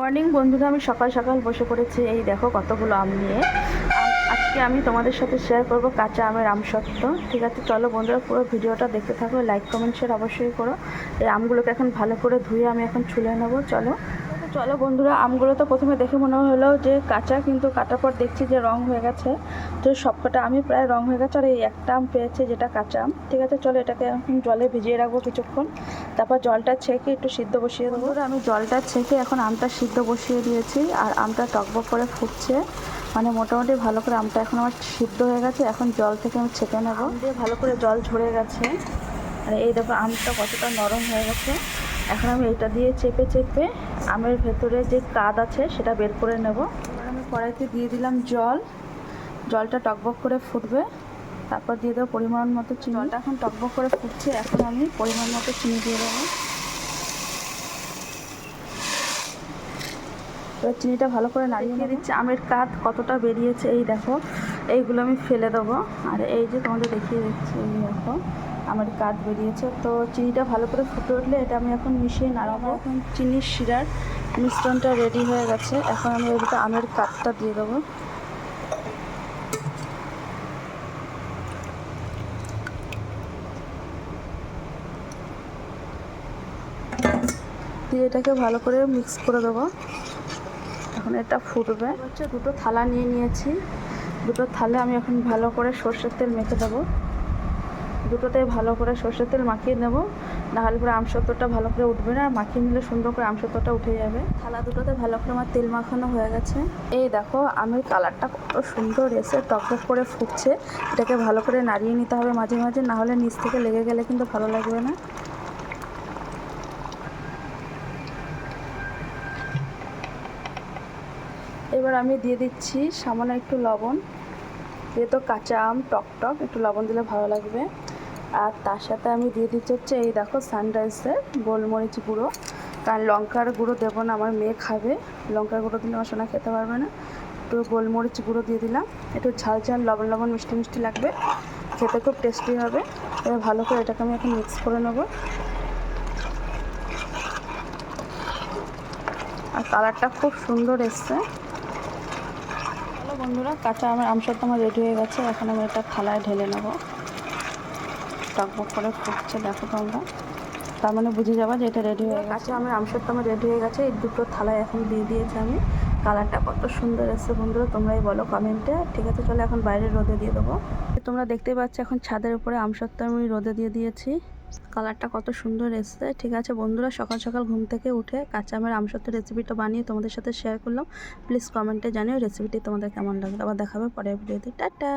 Morning, বন্ধুরা, আমি সকাল সকাল বসে পড়েছি। এই দেখো কতগুলো আম নিয়ে। আজকে আমি তোমাদের সাথে শেয়ার করব কাঁচা আমের আমসত্ত্ব ঠিক আছে, চলো বন্ধুরা, পুরো ভিডিওটা দেখতে থাকো। লাইক কমেন্ট শেয়ার অবশ্যই করো। এই আমগুলোকে এখন ভালো করে ধুয়ে আমি এখন ছুলে নেব। চলো চলো বন্ধুরা আমগুলো তো প্রথমে দেখে মনে হলো যে কাঁচা কিন্তু কাটার পর দেখছি যে রং হয়ে গেছে। তো সবকটা আমি প্রায় রং হয়ে গেছে আর এই একটা আম পেয়েছে যেটা কাঁচা আম। ঠিক আছে চলো এটাকে এখন জলে ভিজিয়ে রাখব কিছুক্ষণ। তারপর জলটা ছেঁকে একটু সিদ্ধ বসিয়ে দেবো। আমি জলটা ছেঁকে এখন আমটা সিদ্ধ বসিয়ে দিয়েছি আর আমটা টকবক করে ফুটছে। মানে মোটামুটি ভালো করে আমটা এখন আমার সিদ্ধ হয়ে গেছে এখন জল থেকে আমি ছেঁকে নেব। দিয়ে ভালো করে জল ঝরে গেছে। আর এই দেখো আমটা কতটা নরম হয়ে গেছে। এখন আমি এটা দিয়ে চেপে চেপে আমের ভেতরে যে কাদ আছে সেটা বের করে নেব। এবার আমি কড়াইতে দিয়ে দিলাম জল। জলটা টকবক করে ফুটবে। তারপর দিয়ে দেবো পরিমাণ মতো চিনি। জলটা এখন টকবক করে ফুটছে এখন আমি পরিমাণ মতো চিনি দিয়ে দেবো। এবার চিনিটা ভালো করে নাড়িয়ে দিচ্ছি আমের কাঠ কতটা বেরিয়েছে এই দেখো। এইগুলো আমি ফেলে দেবো। আর এই যে তোমাদের দেখিয়ে দিচ্ছি এই দেখো। আমের কাঠ বেরিয়েছে। তো চিনিটা ভালো করে ফুটে উঠলে এটা আমি এখন মিশিয়ে নাড়াবো। এখন চিনির শিরার মিশ্রণটা রেডি হয়ে গেছে। এখন আমি ভিতরে আমের কাঠটা দিয়ে দেবো। দিয়ে এটাকে ভালো করে মিক্স করে দেবো। এখন এটা ফুটবে। হচ্ছে দুটো থালা নিয়ে নিয়েছি। দুটো থালে আমি এখন ভালো করে সর্ষের তেল মেখে দেবো। দুটোতে ভালো করে সর্ষের তেল মাখিয়ে নেব। নাহলে পরে আমসত্বটা ভালো করে উঠবে না। আর মাখিয়ে নিলে সুন্দর করে আমসত্বটা উঠে যাবে। থালা দুটোতে ভালো করে আমার তেল মাখানো হয়ে গেছে। এই দেখো, আমের কালারটা কত সুন্দর এসে টকটক করে ফুটছে। এটাকে ভালো করে নাড়িয়ে নিতে হবে মাঝে মাঝে, না হলে নিচ থেকে লেগে গেলে কিন্তু ভালো লাগবে না। এবার আমি দিয়ে দিচ্ছি সামান্য একটু লবণ। যেহেতু কাঁচা আম, টক টক, একটু লবণ দিলে ভালো লাগবে। আর তার সাথে আমি দিয়ে দিচ্ছি হচ্ছে এই দেখো সানরাইসের গোলমরিচ গুঁড়ো। কারণ লঙ্কার গুঁড়ো দেবো না, আমার মেয়ে খাবে। লঙ্কার গুঁড়ো দিলে আমার সোনা খেতে পারবে না। একটু গোলমরিচ গুঁড়ো দিয়ে দিলাম। একটু ঝাল ঝাল, লবণ লবণ, মিষ্টি মিষ্টি লাগবে। খেতে খুব টেস্টি হবে। এবার ভালো করে এটাকে আমি এখন মিক্স করে নেব। আর কালারটা খুব সুন্দর এসছে। বন্ধুরা, কাঁচা আমের আমসত্ব আমার রেডি হয়ে গেছে। এখন আমি এটা থালায় ঢেলে নেব। টকবক করে ফুটছে, দেখো তোমরা। তার মানে বুঝে যাবা যে এটা রেডি হয়ে গেছে। আমার আমসত্ব আমার রেডি হয়ে গেছে। এই দুটো থালায় এখন দিয়ে দিয়েছি আমি। কালারটা কত সুন্দর এসছে বন্ধুরা, তোমরাই বলো কমেন্টে ঠিক আছে, চলো এখন বাইরে রোদে দিয়ে দেবো। তোমরা দেখতে পাচ্ছ এখন ছাদের উপরে আমসত্ব আমি রোদে দিয়ে দিয়েছি। কালারটা কত সুন্দর এসছে। ঠিক আছে, বন্ধুরা, সকাল সকাল ঘুম থেকে উঠে কাঁচা আমের আমসত্ব রেসিপিটা বানিয়ে তোমাদের সাথে শেয়ার করলাম। প্লিজ কমেন্টে জানিও রেসিপিটি তোমাদের কেমন লাগল। আবার দেখাবে পরের ভিডিওতে টাটা!